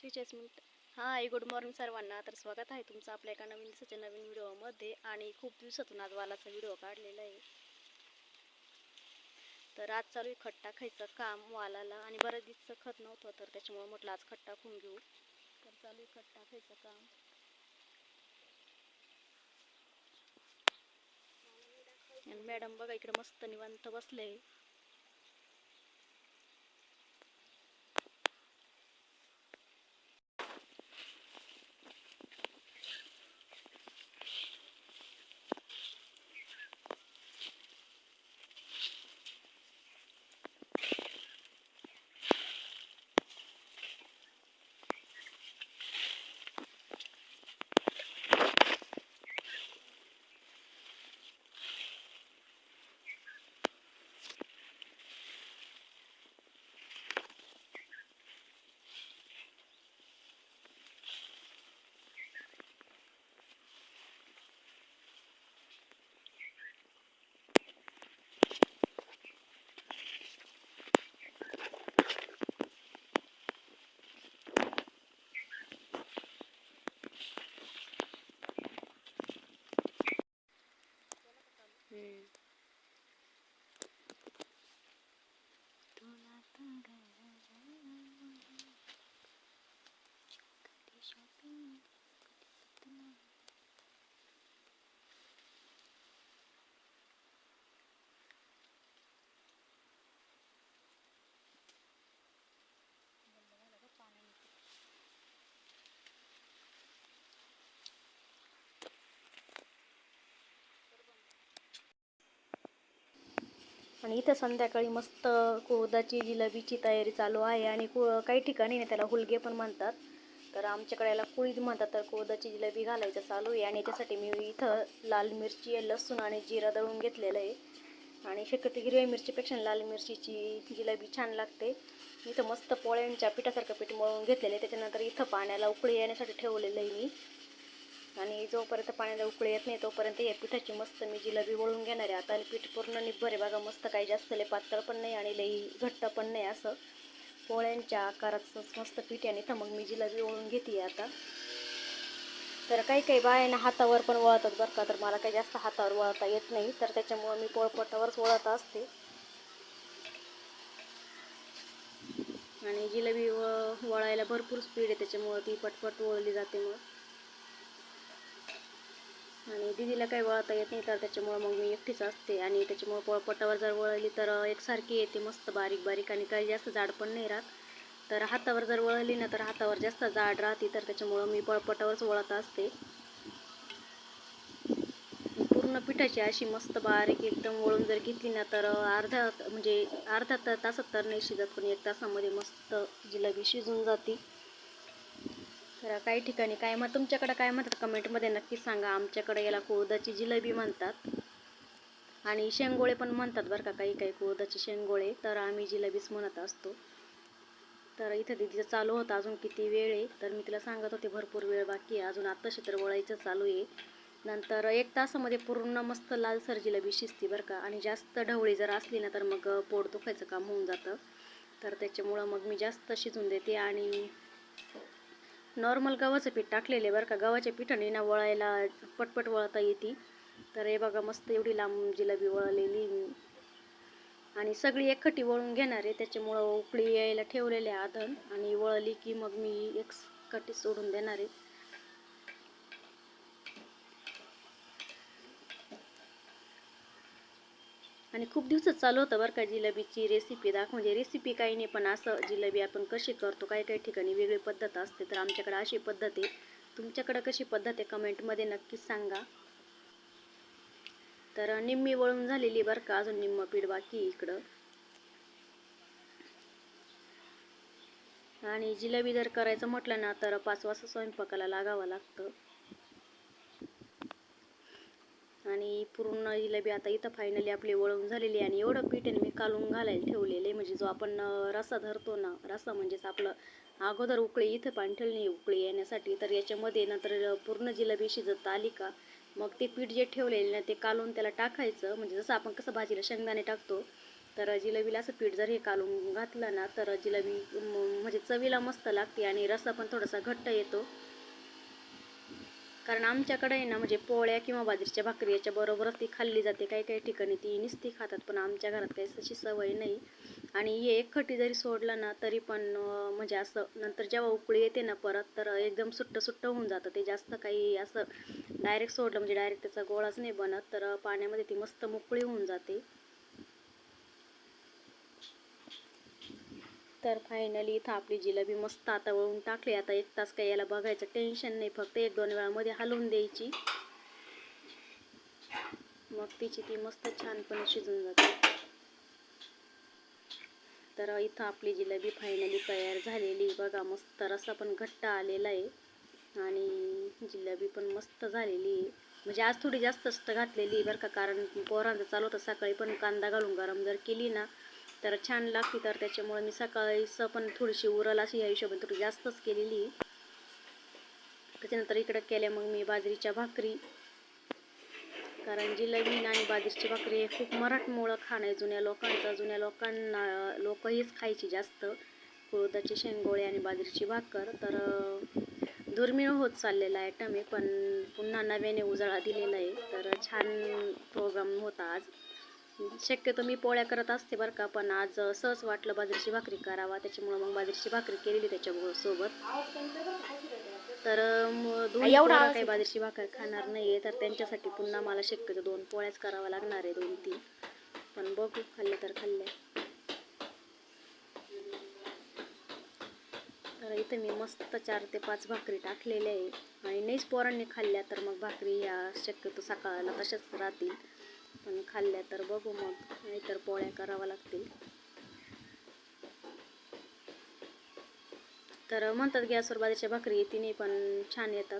त्रेचाळीस minute hi good morning सर्वांना. तर स्वागत आहे तुमचं आपल्या एका नवीन दिवसाच्या नवीन व्हिडिओमध्ये आणि खूप दिवसातून आज वालाचा व्हिडिओ काढलेला आहे. तर आज चालू आहे खट्टा टाकायचं काम वालाला आणि बऱ्याच दिवसचं खत नव्हतं तर त्याच्यामुळे म्हटलं आज खट्टा टाकून घेऊ. तर चालू आहे खट्टा टाकायचं काम. आणि मॅडम बघा इकडे मस्त निवांत बसले आणि इथं संध्याकाळी मस्त कुळदाची जिलेबीची तयारी चालू आहे आणि को काही ठिकाणी ना त्याला हुलगे पण म्हणतात. तर आमच्याकडे याला कुळीद म्हणतात तर कुळदाची जिलेबी घालायचं चालू आहे. आणि याच्यासाठी मी इथं लाल मिरची लसूण आणि जिरा दळून घेतलेलं आहे. आणि शक्यतो हिरव्या मिरचीपेक्षा लाल मिरचीची जिलेबी छान लागते. इथं मस्त पोळ्यांच्या पिठासारखं पीठ मळून घेतलेलं आहे. त्याच्यानंतर इथं पाण्याला उकळी येण्यासाठी ठेवलेलं आहे मी. आणि जोपर्यंत पाण्याला उकळी येत नाही तोपर्यंत या पिठाची मस्त मी जिलेबी वळून घेणार. आहे आता पीठ पूर्ण निब्बर आहे बघा मस्त काही जास्त लय पातळ पण नाही आणि लई घट्ट पण नाही असं. पोळ्यांच्या आकाराचं मस्त पीठ आहे आणि तर मग मी जिलेबी वळून घेते आता. तर काही काही बायांना हातावर पण वळतात बरं का तर मला काही जास्त हातावर वळता येत नाही तर त्याच्यामुळं मी पोळपटावरच वळत असते. आणि जिलेबी व वळायला भरपूर स्पीड आहे त्याच्यामुळं ती पटपट वळली जाते मग. आणि दिदीला काही वळता येत नाही तर त्याच्यामुळं मग मी एकटीच असते. आणि त्याच्यामुळं पोळपटावर जर वळली तर एकसारखी येते मस्त बारीक बारीक. आणि काही जास्त जाड पण नाही राहत. तर हातावर जर वळली ना तर हातावर जास्त जाड राहते. तर त्याच्यामुळं मी पळपटावरच वळत असते. पूर्ण पिठाची अशी मस्त बारीक एकदम वळून जर घेतली ना तर अर्धा म्हणजे अर्धा तासात तर नाही शिजत पण एक तासामध्ये मस्त जिलबी शिजून जाते. तर काही ठिकाणी काय मग तुमच्याकडं काय म्हणतात कमेंटमध्ये नक्की सांगा. आमच्याकडे याला कुळदाची जिलेबी म्हणतात. आणि शेंगोळे पण म्हणतात बरं का काही काही कुळदाचे शेंगोळे. तर आम्ही जिलेबीच म्हणत असतो. तर इथं दिदीचं चालू होतं अजून किती वेळ आहे तर मी तिला सांगत होते भरपूर वेळ बाकी आहे. अजून आत्ताशी तर वळायचं चालू आहे. नंतर एक तासामध्ये पूर्ण मस्त लालसर जिलेबी शिजते बरं का. आणि जास्त ढवळी जर असली ना तर मग पोट दुखायचं काम होऊन जातं. तर त्याच्यामुळं मग मी जास्त शिजून देते. आणि नॉर्मल गव्हाचं पीठ टाकलेले बरं का. गव्हाच्या पिठाने ना वळायला पटपट वळता येते. तर हे बघा मस्त एवढी लांब जिलेबी वळलेली. आणि सगळी एकखटी वळून घेणार आहे. त्याच्यामुळं उकळी यायला ठेवलेले आधण आणि वळली की मग मी एक कटी सोडून देणार आहे. आणि खूप दिवसात चालू होतं बरं का जिलेबीची रेसिपी दाख म्हणजे रेसिपी काही नाही पण असं जिलेबी आपण कशी करतो काही काही ठिकाणी वेगळी पद्धत असते. तर आमच्याकडे अशी पद्धत आहे. तुमच्याकडं कशी पद्धत आहे कमेंटमध्ये नक्कीच सांगा. तर निम्मी वळून झालेली बरं का अजून निम्म पीठ बाकी इकडं. आणि जिलेबी जर करायचं म्हटलं ना तर पाच वाजता स्वयंपाकाला लागावं लागतं. आणि पूर्ण जिलेबी आता इथं फायनली आपली वळून झालेली आहे आणि एवढं पीठ मी कालून घालायला ठेवलेले म्हणजे जो आपण रसा रस्सा धरतो ना रस्सा म्हणजेच आपलं अगोदर उकळी इथं पाणी ठेवली उकळी येण्यासाठी. तर याच्यामध्ये नंतर पूर्ण जिलेबी शिजत आली का मग ते पीठ जे ठेवलेलं ना ते कालून त्याला टाकायचं. म्हणजे जसं आपण कसं भाजीला शेंगदाणे टाकतो तर जिलेबीला असं पीठ जर हे कालून घातलं ना तर जिलेबी म्हणजे चवीला मस्त लागते आणि रस्सा पण थोडासा घट्ट येतो. कारण आमच्याकडे आहे ना म्हणजे पोळ्या किंवा बाजरीच्या भाकरी याच्या बरोबरच ती खाल्ली जाते. काही काही ठिकाणी ती नुसती खातात पण आमच्या घरात काही तशी सवय नाही. आणि हे एक खटी जरी सोडलं ना तरी पण म्हणजे असं नंतर जेव्हा उकळी येते ना परत तर एकदम सुट्ट सुट्ट होऊन जातं. ते जास्त काही असं डायरेक्ट सोडलं म्हणजे डायरेक्ट त्याचा गोळाच नाही बनत तर पाण्यामध्ये ती मस्त मोकळी होऊन जाते. तर फायनली इथं आपली जिलेबी मस्त आता वळून टाकली. आता एक तास काही याला बघायचं टेन्शन नाही फक्त एक दोन वेळामध्ये हलवून द्यायची. मग तिची ती मस्त छानपणे शिजून जाते. तर इथं आपली जिलेबी फायनली तयार झालेली बघा मस्त रसा पण घट्ट आलेला आहे. आणि जिलेबी पण मस्त झालेली आहे. म्हणजे आज थोडी जास्तच घातलेली बरं का कारण पोरांचं चालू होतं. सकाळी पण कांदा घालून गरम जर केली ना तर छान लागते. तर त्याच्यामुळे मी सकाळीच पण थोडीशी उरल अशी या हिशोबाने थोडी जास्तच केलेली. त्याच्यानंतर इकडं केल्या मग मी बाजरीच्या भाकरी. कारण जिलबीन आणि बाजरीची भाकरी हे खूप मराठमोळं खाणं आहे जुन्या लोकांचं जुन्या लोकांना लोक हेच खायची जास्त. कुळदाचे शेंगोळे आणि बाजरीची भाकर. तर दुर्मिळ होत चाललेला आयटम आहे पण पुन्हा नव्याने उजाळा दिलेला आहे. तर छान प्रोग्राम होता आज. शक्यतो मी पोळ्या करत असते बरं का पण आज सहज वाटलं बाजरीची भाकरी करावा. त्याच्यामुळं मग बाजरीची भाकरी केलेली त्याच्या सोबत तर एवढा काही बाजरीची भाकर खाणार नाहीये तर त्यांच्यासाठी पुन्हा मला शक्यतो दोन पोळ्याच कराव्या लागणार आहे दोन तीन. पण बघू खाल्ले तर खाल्ले. तर इथे मी मस्त चार ते पाच भाकरी टाकलेल्या आहे. आणि नाहीच पोरांनी खाल्ल्या तर मग भाकरी या शक्यतो सकाळला तशाच राहतील. पण खाल्ल्या तर बघू मग. नाहीतर पोळ्या कराव्या लागतील. तर म्हणतात गॅसवर बाजरीच्या भाकरी तिने पण छान येतात.